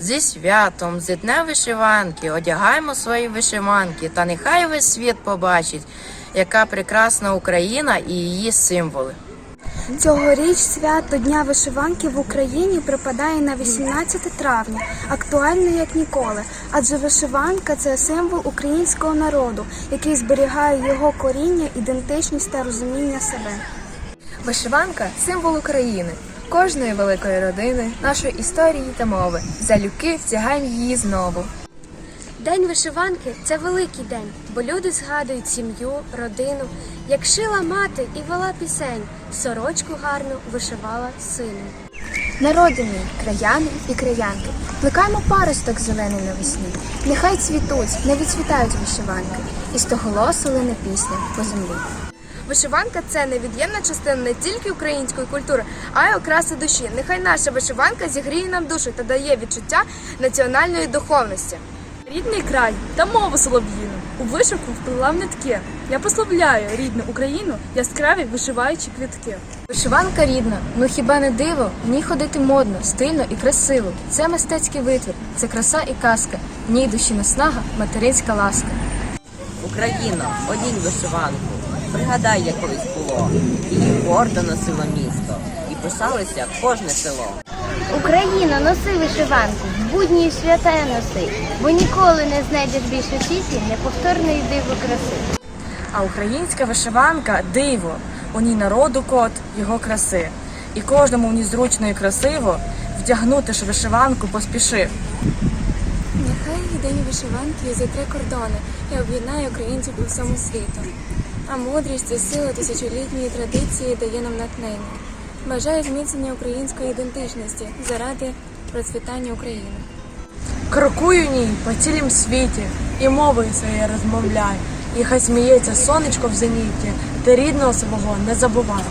Зі святом, зі днем вишиванки, одягаємо свої вишиванки, та нехай весь світ побачить, яка прекрасна Україна і її символи. Цьогоріч свято Дня вишиванки в Україні припадає на 18 травня, актуальне як ніколи, адже вишиванка це символ українського народу, який зберігає його коріння, ідентичність та розуміння себе. Вишиванка символ України, кожної великої родини, нашої історії та мови. Залюбки втягаємо її знову. День вишиванки це великий день, бо люди згадують сім'ю, родину, як шила мати і вела пісень, сорочку гарну вишивала сину. Народи мій, краяни і краянки, плекаємо паросток зелений навесні. Нехай цвітуть, не відцвітають вишиванки, і стоголосу лине пісня по землі. Вишиванка це невід'ємна частина не тільки української культури, а й окраси душі. Нехай наша вишиванка зігріє нам душу та дає відчуття національної духовності. Рідний край та мову солов'їну у вишивку вплила нитки. Я прославляю рідну Україну, яскраві вишиваючі квітки. Вишиванка рідна, ну хіба не диво? В ній ходити модно, стильно і красиво. Це мистецький витвір, це краса і казка. В ній душі наснага, материнська ласка. Україно, одінь вишиванку. Пригадай, як колись було. Її гордо носило місто і пишалося кожне село. Україно, носи вишиванку, в будні і свята носи, бо ніколи не знайдеш більше світі неповторної диво краси. А українська вишиванка диво. У ній народу кот, його краси. І кожному в ній зручно і красиво вдягнути ж вишиванку поспіши. Нехай день вишиванки зітре кордони і об'єднає українців по всьому світу. А мудрість і сила тисячолітньої традиції дає нам натхнення. Бажаю зміцнення української ідентичності заради процвітання України. Крокую ній по цілім світі, і мовою своєю розмовляй. І хай сміється сонечко в зеніті, ти рідного свого не забувай.